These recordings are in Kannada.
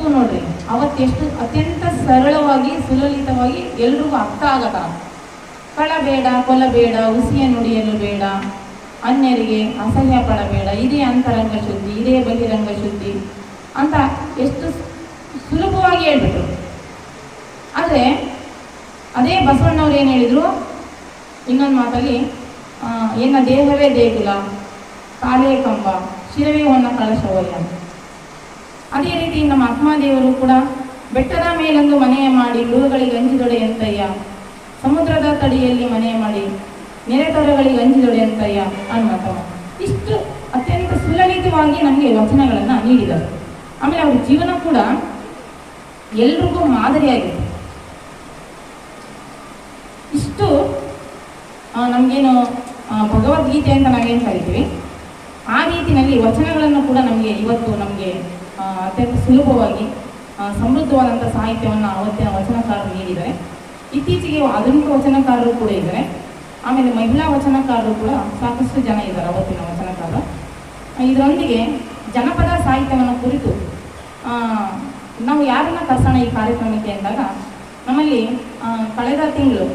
ಅವತ್ತು ನೋಡ್ರಿ. ಅವತ್ತು ಎಷ್ಟು ಅತ್ಯಂತ ಸರಳವಾಗಿ, ಸುಲಲಿತವಾಗಿ ಎಲ್ರಿಗೂ ಅರ್ಥ ಆಗತ್ತ ಕಳ ಬೇಡ ಕೊಲ ಬೇಡ ಉಸಿಯ ನುಡಿಯಲು ಬೇಡ. ಅನ್ಯರಿಗೆ ಅಸಹ್ಯ ಪಡಬೇಡ. ಇದೇ ಅಂತರಂಗ ಶುದ್ಧಿ, ಇದೇ ಬಹಿರಂಗ ಶುದ್ಧಿ ಅಂತ ಎಷ್ಟು ಸುಲಭವಾಗಿ ಹೇಳ್ಬಿಟ್ರು. ಆದರೆ, ಅದೇ ಬಸವಣ್ಣವ್ರು ಏನು ಹೇಳಿದರು? ಇನ್ನೊಂದು ಮಾತಲ್ಲಿ ಏನ ದೇಹವೇ ದೇಗುಲ, ಕಾಲೇ ಕಂಬ, ಶಿರವೇ ಹೊನ್ನ ಕಳಶವಯ್ಯ. ಅದೇ ರೀತಿ ನಮ್ಮ ಆತ್ಮದೇವರು ಕೂಡ ಬೆಟ್ಟದ ಮೇಲೊಂದು ಮನೆಯ ಮಾಡಿ ಮೃಗಗಳಿಗೆ ಅಂಜಿದೊಡೆಯಂತಯ್ಯ ಸಮುದ್ರದ ತಡಿಯಲ್ಲಿ ಮನೆಯ ಮಾಡಿ ನೆರೆತೊರೆಗಳಿಗೆ ಅಂಜಿದೊಡೆಯಂತಯ್ಯ ಅನ್ನುವಂಥ ಇಷ್ಟು ಅತ್ಯಂತ ಸುಲಲಿತವಾಗಿ ನಮಗೆ ವಚನಗಳನ್ನು ನೀಡಿದರು. ಆಮೇಲೆ ಅವ್ರ ಜೀವನ ಕೂಡ ಎಲ್ರಿಗೂ ಮಾದರಿಯಾಗಿದೆ. ಇಷ್ಟು ನಮಗೇನು ಭಗವದ್ಗೀತೆ ಅಂತ ನಾವೇನು ಕರಿತೀವಿ, ಆ ರೀತಿಯಲ್ಲಿ ವಚನಗಳನ್ನು ಕೂಡ ನಮಗೆ ಇವತ್ತು ನಮಗೆ ಅತ್ಯಂತ ಸುಲಭವಾಗಿ ಸಮೃದ್ಧವಾದಂಥ ಸಾಹಿತ್ಯವನ್ನು ಅವತ್ತಿನ ವಚನಕಾರರು ನೀಡಿದ್ದಾರೆ. ಇತ್ತೀಚೆಗೆ ಆಧುನಿಕ ವಚನಕಾರರು ಕೂಡ ಇದ್ದಾರೆ. ಆಮೇಲೆ ಮಹಿಳಾ ವಚನಕಾರರು ಕೂಡ ಸಾಕಷ್ಟು ಜನ ಇದ್ದಾರೆ ಅವತ್ತಿನ ವಚನಕಾರರು. ಇದರೊಂದಿಗೆ ಜನಪದ ಸಾಹಿತ್ಯವನ್ನು ಕುರಿತು ನಾವು ಯಾರನ್ನ ಕರ್ಸೋಣ ಈ ಕಾರ್ಯಕ್ರಮಕ್ಕೆ ಅಂದಾಗ, ನಮ್ಮಲ್ಲಿ ಕಳೆದ ತಿಂಗಳು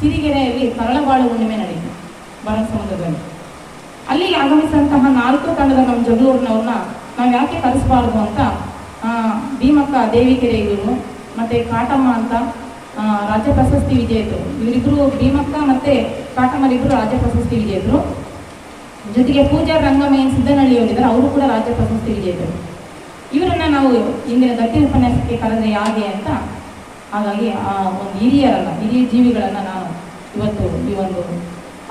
ಸಿರಿಗೆರೆಯಲ್ಲಿ ಕರಳಬಾಳು ಹುಣ್ಣಿಮೆ ನಡೆಯಿತು ಬರ ಸಮುದ್ರದಲ್ಲಿ ಅಲ್ಲಿಗೆ ಆಗಮಿಸಿದಂತಹ ನಾಲ್ಕು ತಂಡದ ನಮ್ಮ ಜಗಳೂರಿನವ್ರನ್ನ ನಾವು ಯಾಕೆ ಕರೆಸಬಾರ್ದು ಅಂತ ಭೀಮಕ್ಕ ದೇವಿಕೆರೆ ಇವರು ಮತ್ತು ಕಾಟಮ್ಮ ಅಂತ ರಾಜ್ಯ ಪ್ರಶಸ್ತಿ ವಿಜೇತರು. ಇವರಿಬ್ಬರು ಭೀಮಕ್ಕ ಮತ್ತು ಕಾಟಮ್ಮರಿಬ್ರು ರಾಜ್ಯ ಪ್ರಶಸ್ತಿ ವಿಜೇತರು. ಜೊತೆಗೆ ಪೂಜಾ ರಂಗಮಯ್ಯ ಸಿದ್ದನಹಳ್ಳಿ ಅವರಿದ್ದಾರೆ ಅವರು ಕೂಡ ರಾಜ್ಯ ಪ್ರಶಸ್ತಿ ವಿಜೇತರು. ಇವರನ್ನು ನಾವು ಇಂದಿನ ದತ್ತಿ ಉಪನ್ಯಾಸಕ್ಕೆ ಕರೆದ್ರೆ ಯಾಕೆ ಅಂತ, ಹಾಗಾಗಿ ಆ ಒಂದು ಹಿರಿಯರಲ್ಲ, ಹಿರಿಯ ಜೀವಿಗಳನ್ನು ನಾನು ಇವತ್ತು ಈ ಒಂದು,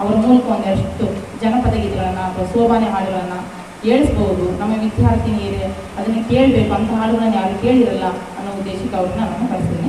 ಅವರ ಮೂಲಕ ಒಂದಷ್ಟು ಜನಪದ ಗೀತೆಗಳನ್ನು ಅಥವಾ ಸೋಬಾನೆ ಹಾಡುಗಳನ್ನ ಹೇಳಿಸ್ಬೋದು ನಮ್ಮ ವಿದ್ಯಾರ್ಥಿನಿಯರೇ ಅದನ್ನು ಕೇಳಬೇಕು ಅಂತ ಹಾಡುಗಳನ್ನು ಯಾರು ಕೇಳಿರಲ್ಲ ಅನ್ನೋ ಉದ್ದೇಶಕ್ಕೆ ಅವ್ರನ್ನ ನಾನು ಕಳಿಸಿದ್ದೀನಿ